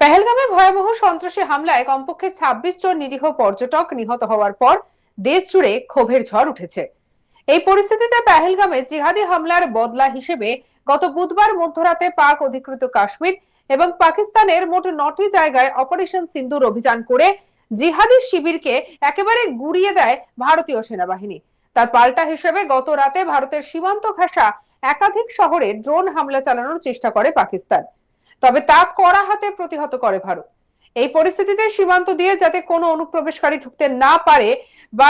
পেহেলগামে ভয়াবহ সন্ত্রাসী হামলায় কমপক্ষে ২৬ জন নিরীহ পর্যটক নিহত হওয়ার পর দেশ জুড়ে ক্ষোভের ঝড় উঠেছে। এই পরিস্থিতিতে পেহেলগামে জিহাদি হামলার বদলা হিসেবে গত বুধবার মধ্যরাতে পাক অধিকৃত কাশ্মীর এবং পাকিস্তানের মোট নটি জায়গায় অপারেশন সিন্দুর অভিযান করে জিহাদি শিবিরকে একেবারে গুড়িয়ে দেয় ভারতীয় সেনাবাহিনী। তার পাল্টা হিসেবে গত রাতে ভারতের সীমান্ত ঘেঁষা একাধিক শহরে ড্রোন হামলা চালানোর চেষ্টা করে পাকিস্তান। তবে তা কড়া হাতে প্রতিহত করে ভারত। এই পরিস্থিতিতে সীমান্ত দিয়ে যাতে কোনো অনুপ্রবেশকারী ঢুকতে না পারে বা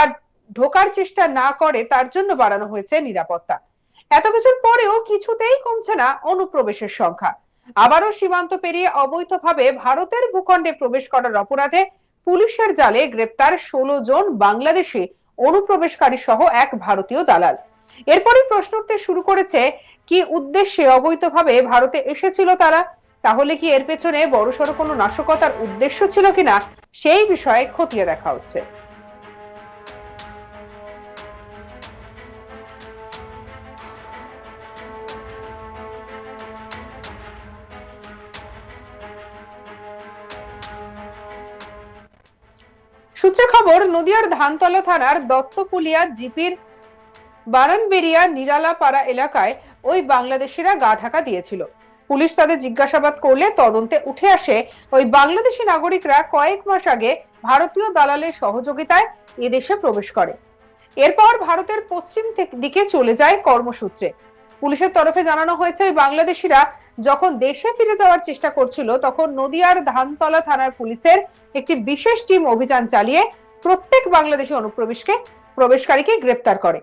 ঢোকার চেষ্টা না করে, তার জন্য বাড়ানো হয়েছে নিরাপত্তা। এত কিছুর পরেও কিছুতেই কমছে না অনুপ্রবেশের সংখ্যা। আবারও সীমান্ত পেরিয়ে অবৈধভাবে ভারতের ভূখণ্ডে প্রবেশ করার অপরাধে পুলিশের জালে গ্রেপ্তার ষোলো জন বাংলাদেশি অনুপ্রবেশকারী সহ এক ভারতীয় দালাল। এরপরই প্রশ্ন উঠতে শুরু করেছে, কি উদ্দেশ্যে অবৈধভাবে ভারতে এসেছিল তারা? তাহলে কি এর পেছনে বড়সড় কোনো নাশকতার উদ্দেশ্য ছিল কিনা সেই বিষয়ে খতিয়ে দেখা হচ্ছে। সূত্রে খবর, নদিয়ার ধানতলা থানার দত্তপুলিয়া জিপির বারানবেরিয়া নিরালাপাড়া এলাকায় ওই বাংলাদেশিরা গা ঢাকা দিয়েছিল। পুলিশ তাদের জিজ্ঞাসাবাদ করলে তদন্তে উঠে আসে ওই বাংলাদেশি নাগরিকরা কয়েক মাস আগে ভারতীয় দালালের সহযোগিতায় এদেশে প্রবেশ করে। এরপর ভারতের পশ্চিম দিকে চলে যায় কর্মসূত্রে পুলিশের তরফে জানানো হয়েছে ওই বাংলাদেশিরা যখন দেশে ফিরে যাওয়ার চেষ্টা করছিল, তখন নদিয়ার ধানতলা থানার পুলিশের একটি বিশেষ টিম অভিযান চালিয়ে প্রত্যেক বাংলাদেশি অনুপ্রবেশকে প্রবেশকারীকে গ্রেপ্তার করে।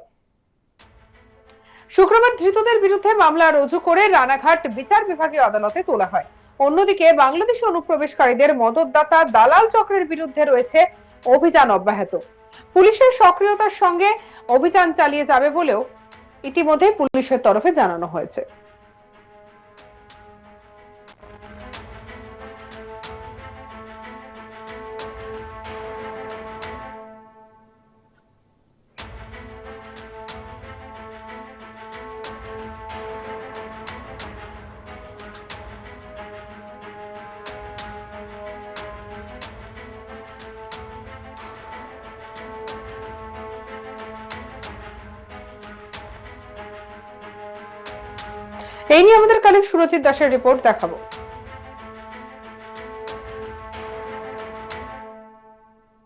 শুক্রবার ধৃতদের বিরুদ্ধে মামলা রুজু করে রানাঘাট বিচার বিভাগীয় আদালতে তোলা হয়। অন্যদিকে বাংলাদেশি অনুপ্রবেশকারীদের মদতদাতা দালাল চক্রের বিরুদ্ধে রয়েছে অভিযান অব্যাহত। পুলিশের সক্রিয়তার সঙ্গে অভিযান চালিয়ে যাবে বলেও ইতিমধ্যে পুলিশের তরফে জানানো হয়েছে। এই নিয়ে আমাদের কালিক সুরজিৎ দাসের রিপোর্ট দেখাবো।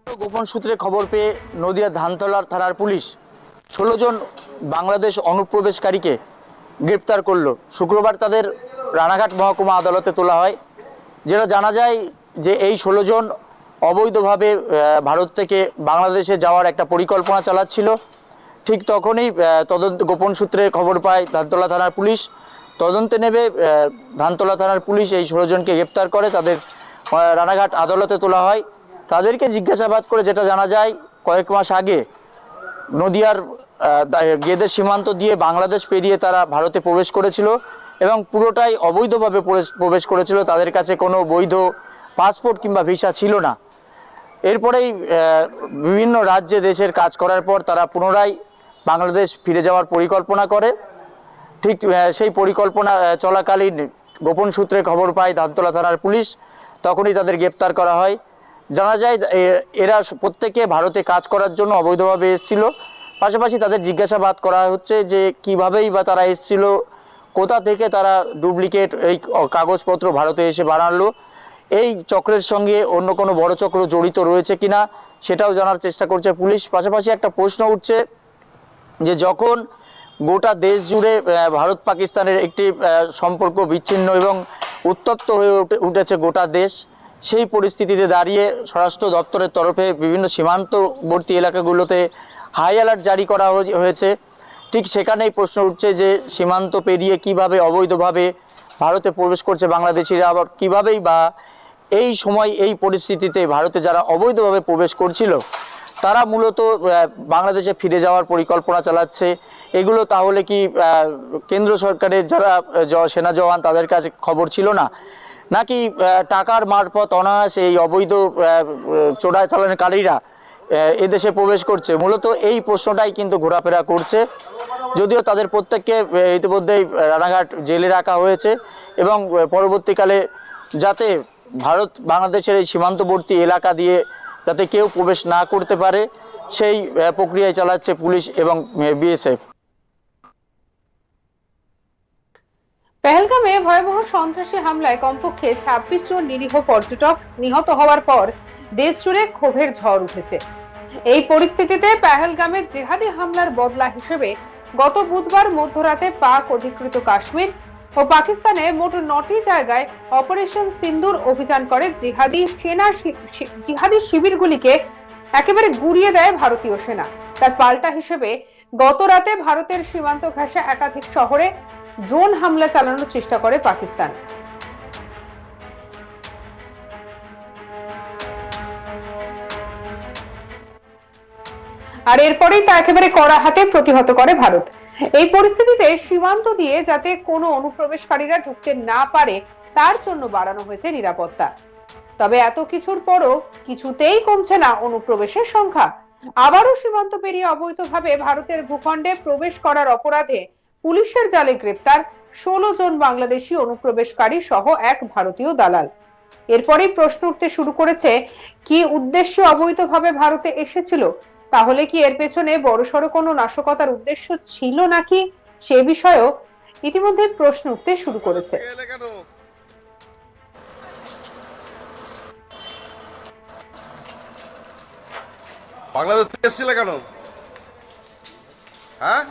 গোপন সূত্রে খবর পেয়ে নদিয়া ধানতলার থানার পুলিশ ষোলো জন বাংলাদেশ অনুপ্রবেশকারীকে গ্রেপ্তার করল। শুক্রবার তাদের রানাঘাট মহকুমা আদালতে তোলা হয়, যেটা জানা যায় যে এই ষোলো জন অবৈধভাবে ভারত থেকে বাংলাদেশে যাওয়ার একটা পরিকল্পনা চালাচ্ছিল। ঠিক তখনই তদন্ত, গোপন সূত্রে খবর পায় ধানতলা থানার পুলিশ তদন্তে নেবে ধানতলা থানার পুলিশ এই ষোলো জনকে গ্রেপ্তার করে, তাদের রানাঘাট আদালতে তোলা হয়। তাদেরকে জিজ্ঞাসাবাদ করে যেটা জানা যায়, কয়েক মাস আগে নদিয়ার গেদের সীমান্ত দিয়ে বাংলাদেশ পেরিয়ে তারা ভারতে প্রবেশ করেছিল এবং পুরোটাই অবৈধভাবে প্রবেশ করেছিল। তাদের কাছে কোনো বৈধ পাসপোর্ট কিংবা ভিসা ছিল না। এরপরেই বিভিন্ন রাজ্যে, দেশের কাজ করার পর তারা পুনরায় বাংলাদেশ ফিরে যাওয়ার পরিকল্পনা করে। ঠিক সেই পরিকল্পনা চলাকালীন গোপন সূত্রে খবর পায় ধানতলা থানার পুলিশ। তখনই তাদের গ্রেপ্তার করা হয়। জানা যায় এরা প্রত্যেকে ভারতে কাজ করার জন্য অবৈধভাবে এসেছিল। পাশাপাশি তাদের জিজ্ঞাসাবাদ করা হচ্ছে যে কিভাবেই বা তারা এসেছিল, কোথা থেকে তারা ডুপ্লিকেট এই কাগজপত্র ভারতে এসে বানালো, এই চক্রের সঙ্গে অন্য কোনো বড় চক্র জড়িত রয়েছে কিনা সেটাও জানার চেষ্টা করছে পুলিশ। পাশাপাশি একটা প্রশ্ন উঠছে যে যখন গোটা দেশ জুড়ে ভারত পাকিস্তানের একটি সম্পর্ক বিচ্ছিন্ন এবং উত্তপ্ত হয়ে উঠে- উঠেছে গোটা দেশ। সেই পরিস্থিতিতে দাঁড়িয়ে স্বরাষ্ট্র দপ্তরের তরফে বিভিন্ন সীমান্তবর্তী এলাকাগুলোতে হাই অ্যালার্ট জারি করা হয়ে- হয়েছে। ঠিক সেখানেই প্রশ্ন উঠছে যে, সীমান্ত পেরিয়ে কীভাবে অবৈধভাবে ভারতে প্রবেশ করছে বাংলাদেশিরা আবার কিভাবেই বা এই সময় এই পরিস্থিতিতে ভারতে যারা অবৈধভাবে প্রবেশ করছিল তারা মূলত বাংলাদেশে ফিরে যাওয়ার পরিকল্পনা চালাচ্ছে। এগুলো তাহলে কি কেন্দ্র সরকারের যারা সেনা জওয়ান তাদের কাছে খবর ছিল না? নাকি টাকার মারফত অনায়াসে এই অবৈধ চোরাচালানকারীরা এদেশে প্রবেশ করছে? মূলত এই প্রশ্নটাই কিন্তু ঘোরাফেরা করছে। যদিও তাদের প্রত্যেককে ইতিমধ্যেই রানাঘাট জেলে রাখা হয়েছে এবং পরবর্তীকালে যাতে ভারত, বাংলাদেশের এই সীমান্তবর্তী এলাকা দিয়ে যাতে কেউ প্রবেশ না করতে পারে, সেই প্রক্রিয়ায় চালাচ্ছে পুলিশ এবং বিএসএফ। পেহেলগামে ভয়াবহ সন্ত্রাসী হামলায় কমপক্ষে ছাব্বিশ জন নিরীহ পর্যটক নিহত হওয়ার পর দেশ জুড়ে ক্ষোভের ঝড় উঠেছে। এই পরিস্থিতিতে পেহেলগামে জিহাদি হামলার বদলা হিসেবে গত বুধবার মধ্যরাতে পাক অধিকৃত কাশ্মীর ও পাকিস্তানে মোট নটি জায়গায় অপারেশন সিন্দুর অভিযান করে জিহাদি সেনা জিহাদি শিবিরগুলিকে একেবারে গুড়িয়ে দেয় ভারতীয় সেনা। তার পাল্টা হিসেবে গত রাতে ভারতের সীমান্ত ঘেঁষা একাধিক শহরে ড্রোন হামলা চালানোর চেষ্টা করে পাকিস্তান। আর এরপরেই তা একেবারে কড়া হাতে প্রতিহত করে ভারত। এই পরিস্থিতিতে সীমান্ত দিয়ে যাতে কোনো অনুপ্রবেশকারীরা ঢুকতে না পারে, তার জন্য বাড়ানো হয়েছে নিরাপত্তা। তবে এত কিছুর পরও কিছুতেই কমছে না অনুপ্রবেশের সংখ্যা। আবারও সীমান্ত পেরিয়ে অবৈধভাবে ভারতের ভূখণ্ডে প্রবেশ করার অপরাধে পুলিশের জালে গ্রেপ্তার ষোলো জন বাংলাদেশি অনুপ্রবেশকারী সহ এক ভারতীয় দালাল। এরপরেই প্রশ্ন উঠতে শুরু করেছে, কি উদ্দেশ্যে অবৈধভাবে ভারতে এসেছিল? তাহলে কি এর পেছনে বড়সড় কোনো নাশকতার উদ্দেশ্য ছিল নাকি? সে বিষয়েও ইতিমধ্যে প্রশ্ন উঠতে শুরু করেছে। বাংলাদেশ থেকে এসেছিলে কেন? হ্যাঁ?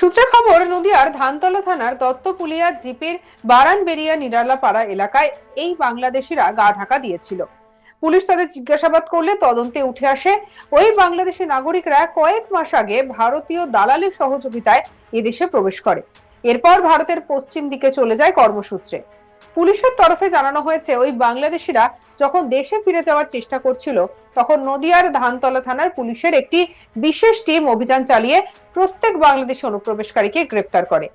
সূত্রে খবর, নদিয়ার ধানতলা থানার দত্তপুলিয়া জিপের বারানবেরিয়া নিরালাপাড়া এলাকায় এই বাংলাদেশিরা গা ঢাকা দিয়েছিল। পুলিশ তাদের জিজ্ঞাসাবাদ করলে তদন্তে উঠে আসে, ওই বাংলাদেশি নাগরিকরা কয়েক মাস আগে ভারতীয় দালালের সহযোগিতায় এদেশে প্রবেশ করে। এরপর ভারতের পশ্চিম দিকে চলে যায় কর্মসূত্রে। পুলিশের তরফে জানানো হয়েছে, ওই বাংলাদেশিরা যখন দেশে ফিরে যাওয়ার চেষ্টা করছিল, তখন নদিয়ার ধানতলা থানার পুলিশের একটি বিশেষ টিম অভিযান চালিয়ে প্রত্যেক বাংলাদেশি অনুপ্রবেশকারীকে গ্রেপ্তার করে।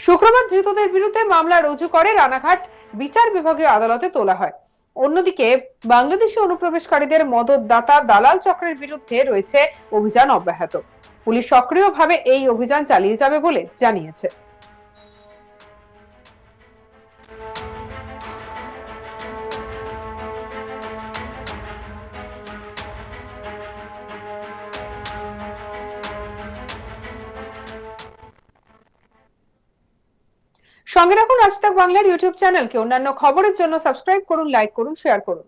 শুক্রবার ধৃতদের বিরুদ্ধে মামলা রুজু করে রানাঘাট বিচার বিভাগীয় আদালতে তোলা হয়। অন্যদিকে, বাংলাদেশি অনুপ্রবেশকারীদের মদতদাতা দালাল চক্রের বিরুদ্ধে রয়েছে অভিযান অব্যাহত। পুলিশ সক্রিয়ভাবে এই অভিযান চালিয়ে যাবে বলে জানিয়েছে। সঙ্গে রাখুন, আজ তাক বাংলার ইউটিউব চ্যানেলকে। অন্যান্য খবরের জন্য সাবস্ক্রাইব করুন লাইক করুন শেয়ার করুন।